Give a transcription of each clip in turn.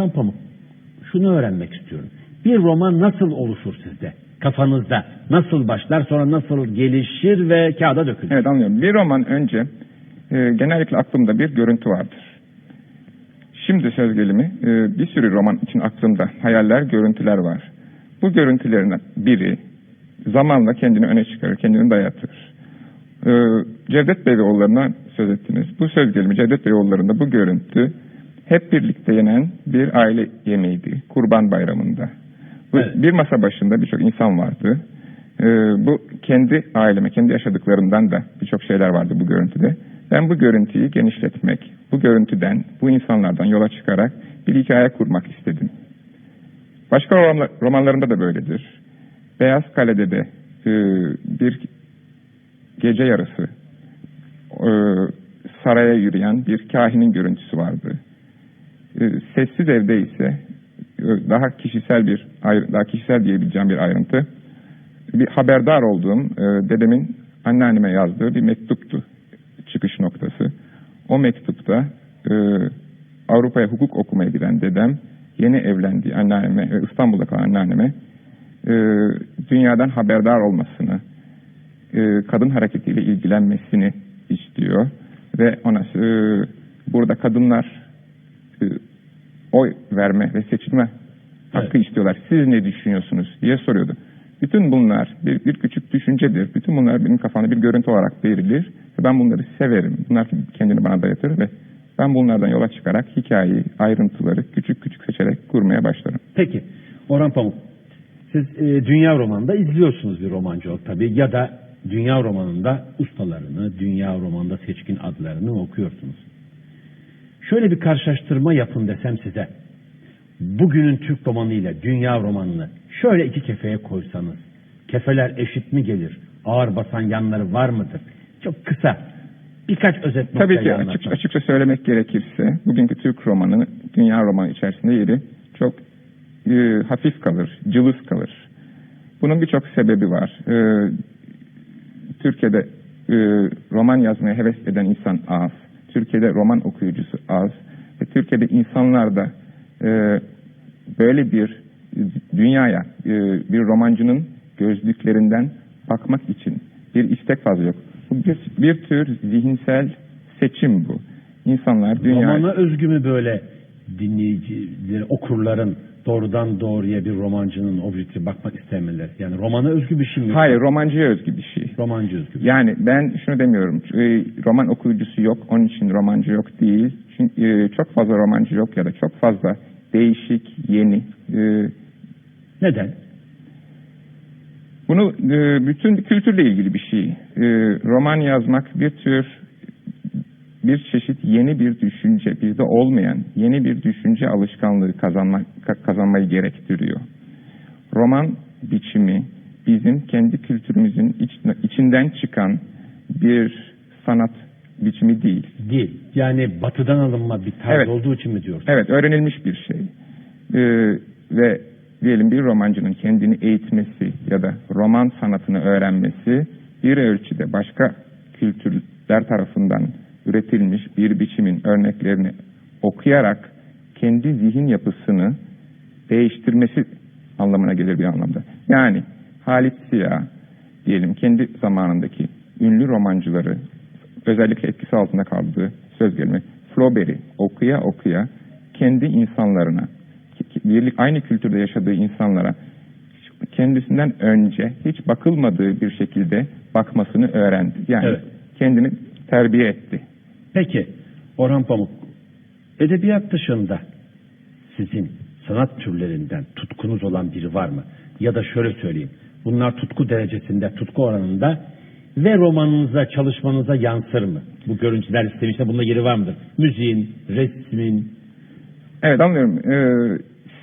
Orhan Pamuk, şunu öğrenmek istiyorum. Bir roman nasıl oluşur sizde? Kafanızda nasıl başlar sonra nasıl gelişir ve kağıda dökülür? Evet anlıyorum. Bir roman önce e, genellikle aklımda bir görüntü vardır. Şimdi söz gelimi e, bir sürü roman için aklımda hayaller, görüntüler var. Bu görüntülerin biri zamanla kendini öne çıkarır, kendini dayatır. E, Cevdet Beyoğulları'na söz ettiniz. Bu söz gelimi Cevdet Beyoğulları'nda bu görüntü hep birlikte yenen bir aile yemeğiydi. Kurban Bayramı'nda. Evet. Bir masa başında birçok insan vardı. Ee, bu kendi aileme, kendi yaşadıklarımdan da birçok şeyler vardı bu görüntüde. Ben bu görüntüyü genişletmek, bu görüntüden, bu insanlardan yola çıkarak bir hikaye kurmak istedim. Başka romanla- romanlarımda da böyledir. Beyaz Kale'de de e, bir gece yarısı e, saraya yürüyen bir kahinin görüntüsü vardı. E, Sessiz evde ise e, daha kişisel bir daha kişisel diyebileceğim bir ayrıntı. Bir haberdar olduğum e, dedemin anneanneme yazdığı bir mektuptu çıkış noktası. O mektupta e, Avrupa'ya hukuk okumaya giden dedem yeni evlendiği anneanneme İstanbul'da kalan anneanneme dünyadan haberdar olmasını, kadın hareketiyle ilgilenmesini istiyor ve ona burada kadınlar oy verme ve seçilme hakkı istiyorlar. Siz ne düşünüyorsunuz diye soruyordu. Bütün bunlar bir, bir küçük düşüncedir. Bütün bunlar benim kafamda bir görüntü olarak verilir. Ve ben bunları severim. Bunlar kendini bana dayatır ve ben bunlardan yola çıkarak hikayeyi, ayrıntıları küçük küçük seçerek kurmaya başlarım. Peki Orhan Pamuk, siz e, dünya romanında izliyorsunuz bir romancı olarak tabii ya da dünya romanında ustalarını, dünya romanında seçkin adlarını okuyorsunuz. Şöyle bir karşılaştırma yapın desem size. Bugünün Türk romanı ile dünya romanını şöyle iki kefeye koysanız, kefeler eşit mi gelir? Ağır basan yanları var mıdır? Çok kısa, birkaç özet Tabii ki açık, açıkça söylemek gerekirse bugünkü Türk romanı dünya romanı içerisinde yeri çok e, hafif kalır, cılız kalır. Bunun birçok sebebi var. E, Türkiye'de e, roman yazmaya heves eden insan az. Türkiye'de roman okuyucusu az. Ve Türkiye'de insanlar da e, böyle bir dünyaya e, bir romancının gözlüklerinden bakmak için bir istek fazla yok. Bu bir, bir tür zihinsel seçim bu. İnsanlar dünya Romana özgü mü böyle dinleyicileri, okurların doğrudan doğruya bir romancının objektif bakmak istemeleri? Yani romana özgü bir şey mi? Hayır, romancıya özgü bir şey. Romancı özgü. Yani ben şunu demiyorum. e, roman okuyucusu yok, onun için romancı yok değil. Çünkü e, çok fazla romancı yok ya da çok fazla değişik, yeni. e, Neden? Bunu bütün kültürle ilgili bir şey. Roman yazmak bir tür bir çeşit yeni bir düşünce, bizde olmayan yeni bir düşünce alışkanlığı kazanmak, ka- kazanmayı gerektiriyor. Roman biçimi bizim kendi kültürümüzün iç- içinden çıkan bir sanat biçimi değil. Değil. Yani batıdan alınma bir tarz Evet. olduğu için mi diyorsun? Evet, öğrenilmiş bir şey. Ee, ve diyelim bir romancının kendini eğitmesi ya da roman sanatını öğrenmesi bir ölçüde başka kültürler tarafından üretilmiş bir biçimin örneklerini okuyarak kendi zihin yapısını değiştirmesi anlamına gelir bir anlamda. Yani Halit Ziya diyelim kendi zamanındaki ünlü romancıları özellikle etkisi altında kaldığı söz gelimi Flaubert'i okuya okuya kendi insanlarına birlik aynı kültürde yaşadığı insanlara kendisinden önce hiç bakılmadığı bir şekilde bakmasını öğrendi. Yani Evet. kendini terbiye etti. Peki Orhan Pamuk, edebiyat dışında sizin sanat türlerinden tutkunuz olan biri var mı? Ya da şöyle söyleyeyim, bunlar tutku derecesinde, tutku oranında ve romanınıza, çalışmanıza yansır mı? Bu görüntüler istemişse bunda yeri var mıdır? Müziğin, resmin, Evet anlıyorum. Ee,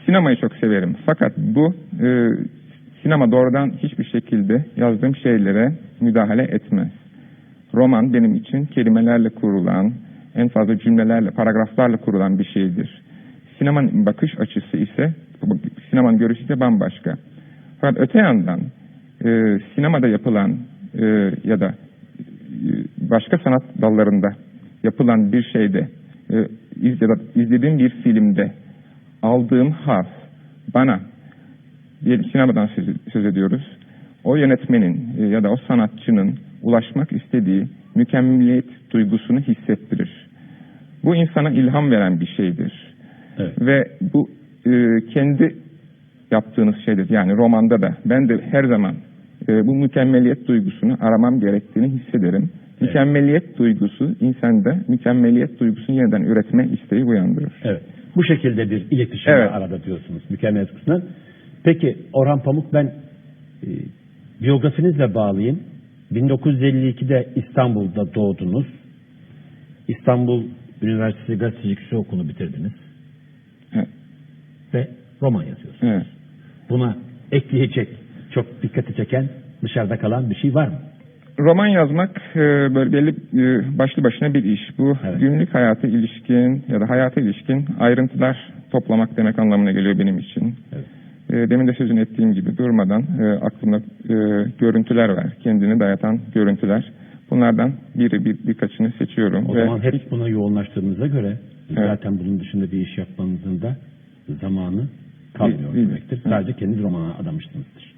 sinemayı çok severim. Fakat bu e, sinema doğrudan hiçbir şekilde yazdığım şeylere müdahale etmez. Roman benim için kelimelerle kurulan, en fazla cümlelerle, paragraflarla kurulan bir şeydir. Sinemanın bakış açısı ise, sinemanın görüşü ise bambaşka. Fakat öte yandan e, sinemada yapılan e, ya da e, başka sanat dallarında yapılan bir şeyde e, iz- ya da izlediğim bir filmde aldığım haz bana diyelim sinemadan söz, söz ediyoruz. O yönetmenin e, ya da o sanatçının ulaşmak istediği mükemmeliyet duygusunu hissettirir. Bu insana ilham veren bir şeydir. Evet. Ve bu e, kendi yaptığınız şeydir. Yani romanda da ben de her zaman e, bu mükemmeliyet duygusunu aramam gerektiğini hissederim. Mükemmeliyet duygusu insanda mükemmeliyet duygusunu yeniden üretme isteği uyandırır. Evet. Bu şekilde bir iletişim Evet. arada diyorsunuz mükemmel kısmından. Peki Orhan Pamuk ben e, biyografinizle bağlayayım. 1952'de İstanbul'da doğdunuz. İstanbul Üniversitesi Gazetecilik Okulu bitirdiniz Evet. ve roman yazıyorsunuz. Evet. Buna ekleyecek çok dikkati çeken dışarıda kalan bir şey var mı? Roman yazmak e, böyle belli e, başlı başına bir iş. Bu Evet. günlük hayata ilişkin ya da hayata ilişkin ayrıntılar toplamak demek anlamına geliyor benim için. Evet. E, demin de sözünü ettiğim gibi durmadan e, aklımda e, görüntüler var. Kendini dayatan görüntüler. Bunlardan biri bir, birkaçını seçiyorum. O ve zaman hep buna yoğunlaştığınıza göre Evet. zaten bunun dışında bir iş yapmanızın da zamanı kalmıyor demektir. Sadece kendi romana adamışsınızdır.